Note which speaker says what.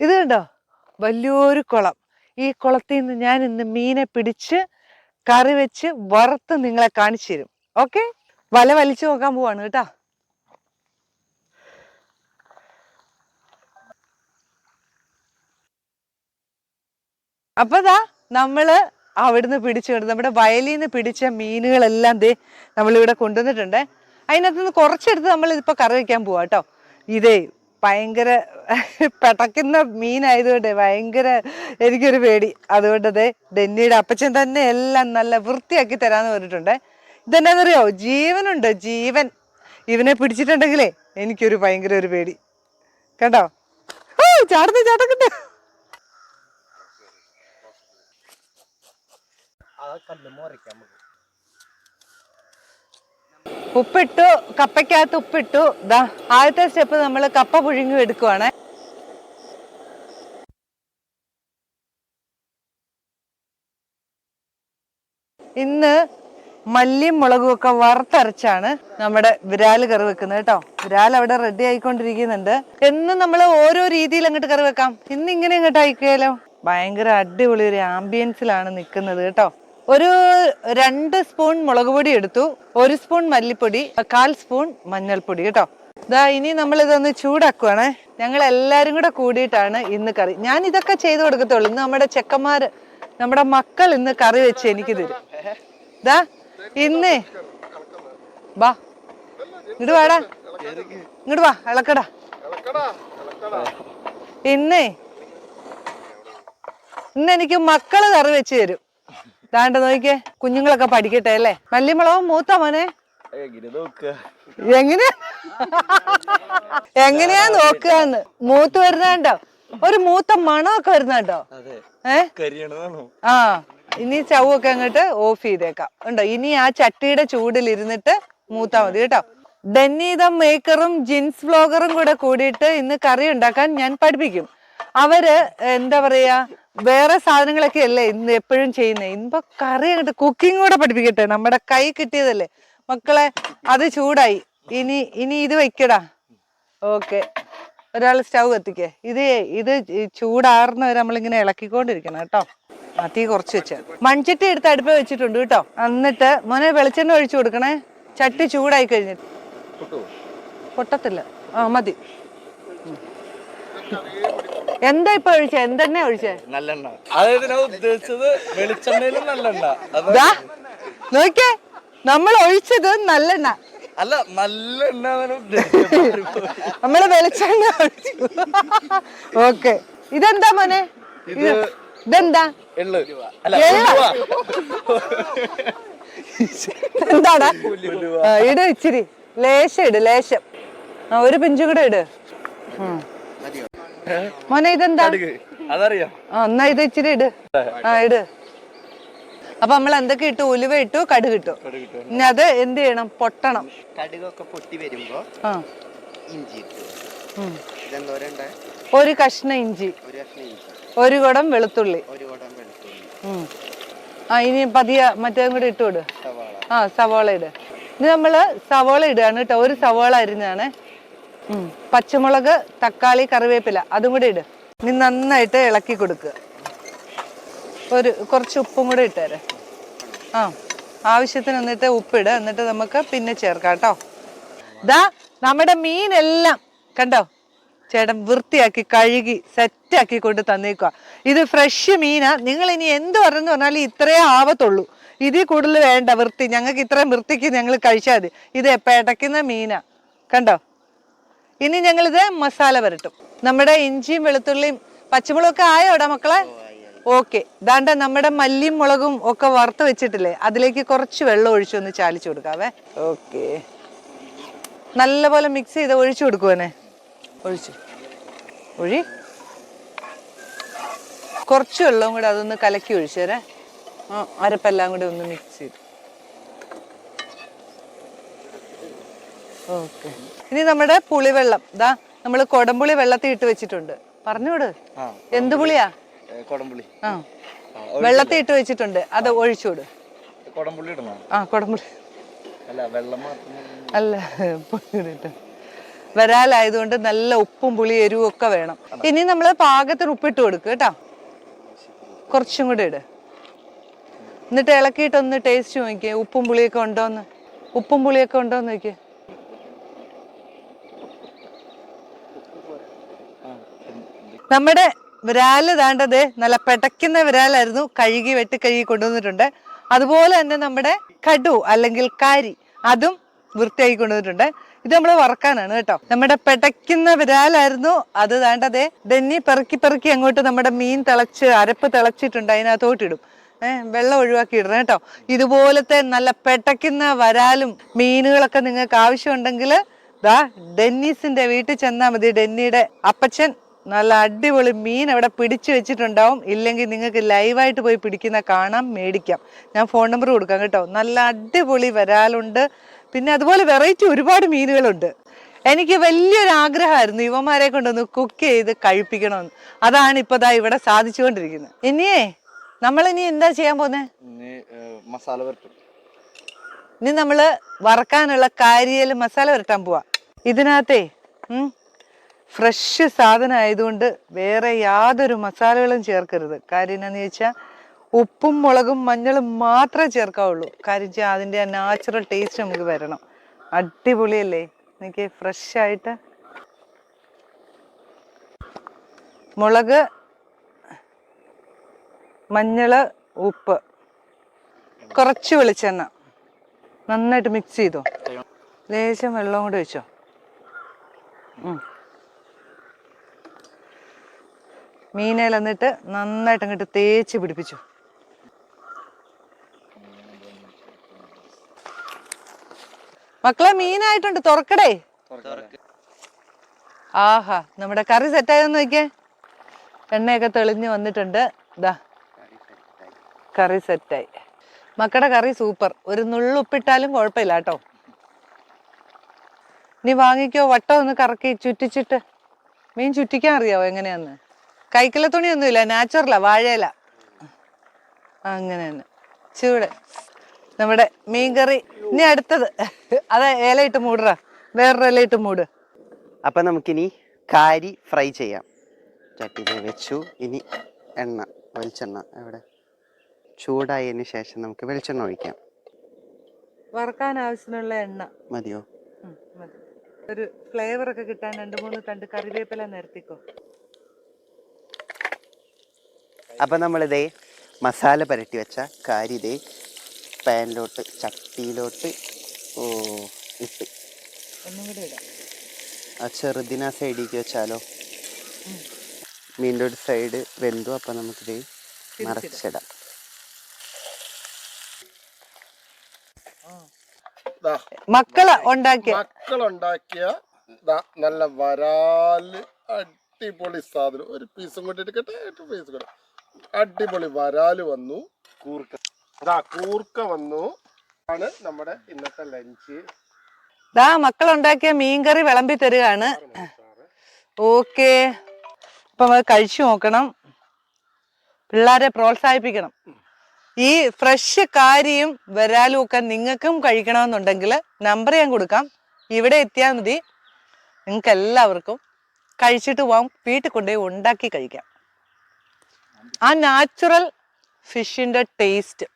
Speaker 1: ഇത് കണ്ടോ? വലിയൊരു കുളം. ഈ കുളത്തിൽ നിന്ന് ഞാൻ ഇന്ന് മീനെ പിടിച്ച് കറി വെച്ച് വറുത്ത് നിങ്ങളെ കാണിച്ചു തരും. ഓക്കെ? വല വലിച്ചു നോക്കാൻ പോവാണ് കേട്ടാ. അപ്പൊ ദാ നമ്മൾ അവിടുന്ന് പിടിച്ചു നമ്മുടെ വയലിൽ നിന്ന് പിടിച്ച മീനുകളെല്ലാം ദേ നമ്മളിവിടെ കൊണ്ടുവന്നിട്ടുണ്ട്. അതിനകത്ത് നിന്ന് കുറച്ചെടുത്ത് നമ്മൾ ഇപ്പൊ കറി വെക്കാൻ പോവാ കേട്ടോ. ഇതേ ഭയങ്കര പടക്കുന്ന മീനായതുകൊണ്ട് ഭയങ്കര എനിക്കൊരു പേടി. അതുകൊണ്ട് ദേ ഡെന്നിയുടെ അപ്പച്ചൻ തന്നെ എല്ലാം നല്ല വൃത്തിയാക്കി തരാന്ന് പറഞ്ഞിട്ടുണ്ട്. ഇതെന്നാന്നറിയോ? ജീവനുണ്ട് ജീവൻ. ഇവനെ പിടിച്ചിട്ടുണ്ടെങ്കിലേ എനിക്കൊരു ഭയങ്കര ഒരു പേടി. കണ്ടോ? ഓ ചാടുന്നു ചാട്ടക്കിട്ട് ഉപ്പിട്ടു കപ്പയ്ക്കകത്ത് ഉപ്പിട്ടു. ദാ ആദ്യത്തെ സ്റ്റെപ്പ് നമ്മൾ കപ്പ പുഴുങ്ങി എടുക്കുവാണ്. ഇന്ന് മല്ലിയും മുളകും ഒക്കെ വറുത്തരച്ചാണ് നമ്മുടെ വിരാൽ കറി വെക്കുന്നത് കേട്ടോ. വിരാൽ അവിടെ റെഡി ആയിക്കൊണ്ടിരിക്കുന്നുണ്ട്. എന്നും നമ്മൾ ഓരോ രീതിയിൽ അങ്ങോട്ട് കറി വെക്കാം. ഇന്ന് ഇങ്ങനെ അങ്ങോട്ട് അയക്കുകയല്ലോ ഭയങ്കര അടിപൊളി ഒരു ആംബിയൻസിലാണ് നിൽക്കുന്നത് കേട്ടോ. ഒരു രണ്ട് സ്പൂൺ മുളക് പൊടി എടുത്തു ഒരു സ്പൂൺ മല്ലിപ്പൊടി കാൽ സ്പൂൺ മഞ്ഞൾപ്പൊടി കേട്ടോ. ഇതാ ഇനി നമ്മൾ ഇതൊന്ന് ചൂടാക്കുവാണേ. ഞങ്ങൾ എല്ലാരും കൂടെ കൂടിയിട്ടാണ് ഇന്ന് കറി. ഞാൻ ഇതൊക്കെ ചെയ്തു കൊടുക്കത്തുള്ളൂ. ഇന്ന് നമ്മുടെ ചെക്കന്മാര് നമ്മുടെ മക്കൾ ഇന്ന് കറി വെച്ച് എനിക്ക് തരും. ഇതാ ഇന്നേ. വാ. ഇങ്ങോട്ട് വാടാ ഇങ്ങോട്ട് വാ ഇളക്കടാ. ഇന്നേ. ഇന്ന് എനിക്ക് മക്കൾ കറി വെച്ച് തരും. ദാണ്ട നോക്കിക്കേ കുഞ്ഞുങ്ങളൊക്കെ പഠിക്കട്ടെ അല്ലേ? മല്ലിമുളകും മൂത്ത മോനെ. എങ്ങനെയാ എങ്ങനെയാ നോക്കുകന്ന് മൂത്ത് വരുന്നുണ്ടോ ഒരു മൂത്ത മണമൊക്കെ വരുന്നുണ്ടോ ഏഹ് ആ ഇനി ചവൊക്കെ അങ്ങോട്ട് ഓഫ് ചെയ്തേക്കാം. ഉണ്ടോ? ഇനി ആ ചട്ടിയുടെ ചൂടിൽ ഇരുന്നിട്ട് മൂത്താ മതി കേട്ടോ. ഡെന്നീതം മേക്കറും ജിൻസ് വ്ലോഗറും കൂടെ കൂടിയിട്ട് ഇന്ന് കറി ഉണ്ടാക്കാൻ ഞാൻ പഠിപ്പിക്കും. അവർ എന്താ പറയാ വേറെ സാധനങ്ങളൊക്കെ അല്ലേ ഇന്ന് എപ്പോഴും ചെയ്യുന്നേ? ഇന്നിപ്പോ കറി അങ്ങോട്ട് കുക്കിംഗ് കൂടെ പഠിപ്പിക്കട്ടെ. നമ്മുടെ കൈ കിട്ടിയതല്ലേ? മക്കളെ അത് ചൂടായി. ഇനി ഇനി ഇത് വെക്കടാ. ഓക്കെ. ഒരാൾ സ്റ്റൗ കത്തിക്കേ. ഇത് ഇത് ചൂടാറുന്നവരെ നമ്മളിങ്ങനെ ഇളക്കിക്കൊണ്ടിരിക്കണം കേട്ടോ. മത്തി തീ കുറച്ച് വെച്ചാൽ മൺചട്ടി എടുത്ത് അടുപ്പ് വെച്ചിട്ടുണ്ട് കേട്ടോ. എന്നിട്ട് മോനെ വെളിച്ചെണ്ണ ഒഴിച്ചു കൊടുക്കണേ. ചട്ടി ചൂടായി കഴിഞ്ഞിട്ട്. പൊട്ടത്തില്ല. ആ മതി. എന്താ ഇപ്പൊ ഒഴിച്ചേ? എന്തെണ്ണ ഒഴിച്ചേ?
Speaker 2: നല്ലെണ്ണ. അതായത് ഞാൻ ഉദ്ദേശിച്ചത് വെളിച്ചെണ്ണയിലും നല്ലെണ്ണ. അതാ
Speaker 1: ദാ, നോക്കിയേ നമ്മൾ ഒഴിച്ചത് നല്ലെണ്ണ.
Speaker 2: അല്ല നല്ലെണ്ണ ഉദ്ദേശിച്ചത്.
Speaker 1: നമ്മൾ വെളിച്ചെണ്ണ ഒഴിച്ചു. ഓക്കെ. ഇതെന്താ മോനെ? ഇത് ഇതെന്താ?
Speaker 2: എള്ള്. അല്ല
Speaker 1: എള്ള.
Speaker 2: ഉലുവ.
Speaker 1: എന്താടാ? ഇട് ഇച്ചിരി. ലേശം ഇട് ലേശം. ആ ഒരു പിഞ്ചു കൂടെ ഇട്. ഉം. മോനെ ഇതെന്താ?
Speaker 2: അതറിയോ?
Speaker 1: എന്നാ ഇത് ഇച്ചിരി ഇട്. ആ ഇട്. അപ്പൊ നമ്മൾ എന്തൊക്കെ ഇട്ടു? ഉലുവ ഇട്ടു കടുക് ഇട്ടു. ഇനി അത് എന്ത് ചെയ്യണം? പൊട്ടണം.
Speaker 3: കടുകൊക്കെ പൊട്ടി വരുമ്പോ
Speaker 1: ആ.
Speaker 3: ഇഞ്ചി
Speaker 1: ഒരു കഷ്ണ ഇഞ്ചി.
Speaker 3: ഒരു
Speaker 1: കുടം വെളുത്തുള്ളി. ആ ഇനി പതിയ മറ്റേതും കൂടെ ഇട്ടു വിട്
Speaker 3: സവാള.
Speaker 1: ആ സവോള ഇട്. ഇനി നമ്മൾ സവോള ഇടുകയാണ് കേട്ടോ. ഒരു സവോള അരിഞ്ഞാണ്. പച്ചമുളക് തക്കാളി കറിവേപ്പില അതും കൂടെ ഇട്. നീ നന്നായിട്ട് ഇളക്കി കൊടുക്കുക ഒരു കുറച്ച് ഉപ്പും കൂടെ ഇട്ടേരെ. ആ ആവശ്യത്തിന് എന്നിട്ട് ഉപ്പിട് എന്നിട്ട് നമുക്ക് പിന്നെ ചേർക്കാം കേട്ടോ. ദാ നമ്മുടെ മീനെല്ലാം കണ്ടോ? ചേട്ടൻ വൃത്തിയാക്കി കഴുകി സെറ്റാക്കി കൊണ്ട് തന്നേക്കുക ഇത് ഫ്രഷ് മീനാ. നിങ്ങൾ ഇനി എന്ത് പറഞ്ഞെന്ന് പറഞ്ഞാലും ഇത്രേ ആവത്തുള്ളൂ. ഇതിൽ കൂടുതൽ വേണ്ട വൃത്തി. ഞങ്ങൾക്ക് ഇത്രയും വൃത്തിക്ക് ഞങ്ങൾ കഴിച്ചാൽ മതി. ഇത് പെടയ്ക്കുന്ന മീനാ. കണ്ടോ? ഇനി ഞങ്ങളിത് മസാല വരട്ടും നമ്മുടെ ഇഞ്ചിയും വെളുത്തുള്ളിയും പച്ചമുളകൊക്കെ ആയോടാ മക്കളെ? ഓക്കെ. ദാണ്ട നമ്മുടെ മല്ലിയും മുളകും ഒക്കെ വറുത്ത് വെച്ചിട്ടില്ലേ? അതിലേക്ക് കുറച്ച് വെള്ളം ഒഴിച്ചു ഒന്ന് ചാലിച്ചു കൊടുക്കാവേ. ഓക്കെ. നല്ലപോലെ മിക്സ് ചെയ്ത് ഒഴിച്ചു കൊടുക്കുവനെ ഒഴിച്ചു. ഒഴി. കുറച്ച് വെള്ളവും കൂടെ അതൊന്ന് കലക്കി ഒഴിച്ചു തരേ. ആ അരപ്പെല്ലാം കൂടെ ഒന്ന് മിക്സ് ചെയ്തു. ഓക്കെ. ഇനി നമ്മുടെ പുളിവെള്ളം. ഇതാ നമ്മൾ കൊടംപുളി വെള്ളത്തിൽ ഇട്ട് വെച്ചിട്ടുണ്ട്. പറഞ്ഞോട് എന്ത് പുളിയാ?
Speaker 2: കൊടംപുളി.
Speaker 1: ആ. വെള്ളത്തിൽ ഇട്ട് വെച്ചിട്ടുണ്ട്. അത് ഒഴിച്ചോട്
Speaker 2: കൊടംപുളി
Speaker 1: ആ കൊടംപുളി.
Speaker 2: അല്ല വെള്ളം
Speaker 1: അല്ല വരാലായതുകൊണ്ട് നല്ല ഉപ്പും പുളി എരിവും ഒക്കെ വേണം. ഇനി നമ്മൾ പാകത്തിന് ഉപ്പിട്ട് കൊടുക്കുക കേട്ടോ. കുറച്ചും കൂടി ഇട്. എന്നിട്ട് ഇളക്കിയിട്ടൊന്ന് ടേസ്റ്റ് നോക്കിയേ. ഉപ്പും പുളിയൊക്കെ ഉണ്ടോന്ന്? ഉപ്പും പുളിയൊക്കെ ഉണ്ടോന്ന് നോക്കിയേ. നമ്മുടെ വിരാൽ താണ്ടത് നല്ല പെടയ്ക്കുന്ന വിരാലായിരുന്നു കഴുകി വെട്ടി കഴുകി കൊണ്ടുവന്നിട്ടുണ്ട്. അതുപോലെ തന്നെ നമ്മുടെ കടു അല്ലെങ്കിൽ കാരി അതും വൃത്തിയാക്കി കൊണ്ടുവന്നിട്ടുണ്ട്. ഇത് നമ്മൾ വറക്കാനാണ് കേട്ടോ. നമ്മുടെ പെടയ്ക്കുന്ന വിരാലായിരുന്നു അത് താണ്ടതേ ഡെന്നി പെറുക്കി പെറുക്കി അങ്ങോട്ട് നമ്മുടെ മീൻ തിളച്ച് അരപ്പ് തിളച്ചിട്ടുണ്ട് അതിനകത്തോട്ടിടും ഏഹ് വെള്ളം ഒഴിവാക്കി ഇടണം കേട്ടോ. ഇതുപോലത്തെ നല്ല പെട്ടയ്ക്കുന്ന വരാലും മീനുകളൊക്കെ നിങ്ങൾക്ക് ആവശ്യമുണ്ടെങ്കിൽ ദാ ഡെന്നീസിന്റെ വീട്ടിൽ ചെന്നാൽ മതി. ഡെന്നിയുടെ അപ്പച്ചൻ നല്ല അടിപൊളി മീൻ അവിടെ പിടിച്ചു വെച്ചിട്ടുണ്ടാവും. ഇല്ലെങ്കിൽ നിങ്ങൾക്ക് ലൈവായിട്ട് പോയി പിടിക്കുന്ന കാണാം മേടിക്കാം. ഞാൻ ഫോൺ നമ്പർ കൊടുക്കാം കേട്ടോ. നല്ല അടിപൊളി വരാലുണ്ട്. പിന്നെ അതുപോലെ വെറൈറ്റി ഒരുപാട് മീനുകളുണ്ട്. എനിക്ക് വലിയൊരു ആഗ്രഹമായിരുന്നു യുവമാരെ കൊണ്ടൊന്ന് കുക്ക് ചെയ്ത് കഴിപ്പിക്കണമെന്ന്. അതാണ് ഇപ്പൊ ദാ ഇവിടെ സാധിച്ചുകൊണ്ടിരിക്കുന്നത്. ഇനിയേ നമ്മൾ ഇനി എന്താ ചെയ്യാൻ പോന്നെ?
Speaker 3: ഇനി മസാല വരട്ടും.
Speaker 1: ഇനി നമ്മൾ വറക്കാനുള്ള കാരിയൽ മസാല വരട്ടാൻ പോവാ. ഇതിനകത്തേ ഫ്രഷ് സാധനം ആയതുകൊണ്ട് വേറെ യാതൊരു മസാലകളും ചേർക്കരുത്. കാര്യം എന്നാന്ന് ചോദിച്ചാൽ ഉപ്പും മുളകും മഞ്ഞളും മാത്രമേ ചേർക്കാവുള്ളൂ. കാര്യം വെച്ചാൽ അതിന്റെ ആ നാച്ചുറൽ ടേസ്റ്റ് നമുക്ക് വരണം. അടിപൊളിയല്ലേ? എനിക്ക് ഫ്രഷ് ആയിട്ട് മുളക് മഞ്ഞൾ ഉപ്പ് കുറച്ച് വെളിച്ചെണ്ണ നന്നായിട്ട് മിക്സ് ചെയ്തോ? ലേശം വെള്ളം കൂടി വെച്ചോ ഉം. മീനയിൽ എന്നിട്ട് നന്നായിട്ട് അങ്ങോട്ട് തേച്ച് പിടിപ്പിച്ചു. മക്കളെ മീനായിട്ടുണ്ട്. തുറക്കടേ. ആഹാ നമ്മുടെ കറി സെറ്റായെന്ന് നോക്കിയേ. എണ്ണയൊക്കെ തെളിഞ്ഞ് വന്നിട്ടുണ്ട്. ഇതാ കറി സെറ്റായി. മക്കളുടെ കറി സൂപ്പർ. ഒരു നുള്ളുപ്പിട്ടാലും കുഴപ്പമില്ല കേട്ടോ. നീ വാങ്ങിക്കോ വട്ടം ഒന്ന് കറക്കി ചുറ്റിച്ചിട്ട്. മീൻ ചുറ്റിക്കാൻ അറിയാവോ എങ്ങനെയാന്ന്? കൈക്കല തുണിയൊന്നുമില്ല നാച്ചുറലാ വാഴയില. അങ്ങനെ തന്നെ. ചൂട്. നമ്മുടെ മീൻകറി. ഇനി അടുത്തത്. അത് ഇലയിട്ട് മൂടുക വേറൊരു ഇലയിട്ട് മൂട്.
Speaker 4: അപ്പം നമുക്കിനി കാരി ഫ്രൈ ചെയ്യാം. ചട്ടിയിൽ വെച്ചു. ഇനി എണ്ണ വെളിച്ചെണ്ണ എവിടെ ചൂടായതിന് ശേഷം നമുക്ക് വെളിച്ചെണ്ണ ഒഴിക്കാം.
Speaker 1: വറുക്കാൻ ആവശ്യമുള്ള എണ്ണ.
Speaker 4: മതിയോ?
Speaker 1: ഒരു ഫ്ലേവർ ഒക്കെ കിട്ടാൻ രണ്ട് മൂന്ന് തണ്ട് കറിവേപ്പില നിരത്തിക്കോ.
Speaker 4: അപ്പം നമ്മളിതേ മസാല പുരട്ടി വെച്ച കാരി ഇതേ പാനിലോട്ട് ചട്ടിയിലോട്ട് ഓ ഇട്ട്. ആ ചെറുതിന് ആ സൈഡിലേക്ക് വെച്ചാലോ? മീന്റെ ഒരു സൈഡ് വെന്തു അപ്പം നമുക്കിത് മറച്ചിടാം.
Speaker 1: മക്കൾ ഉണ്ടാക്കിയ
Speaker 2: മക്കളുണ്ടാക്കിയ ദാ നല്ല വരാൽ അടിപൊളി സാധനം. ഒരു പീസും കൊണ്ടിട്ട് കേട്ടോ ഒരു പീസ് കൂടെ അടിപൊളി വരാൽ വന്നു. കൂർക്ക. അതാ കൂർക്ക വന്നു. ആണ് നമ്മുടെ ഇന്നത്തെ ലഞ്ച്
Speaker 1: ദാ മക്കളുണ്ടാക്കിയ മീൻകറി വിളമ്പി തരുകയാണ് ഓക്കെ. അപ്പം അത് കഴിച്ചു നോക്കണം. പിള്ളേരെ പ്രോത്സാഹിപ്പിക്കണം. ഈ ഫ്രഷ് കാരിയും വരാലും ഒക്കെ നിങ്ങൾക്കും കഴിക്കണമെന്നുണ്ടെങ്കിൽ നമ്പർ ഞാൻ കൊടുക്കാം. ഇവിടെ എത്തിയാൽ മതി. നിങ്ങൾക്ക് എല്ലാവർക്കും കഴിച്ചിട്ട് പോകാം വീട്ടിൽ കൊണ്ടുപോയി ഉണ്ടാക്കി കഴിക്കാം. ആ നാച്ചുറൽ ഫിഷിന്റെ ടേസ്റ്റ്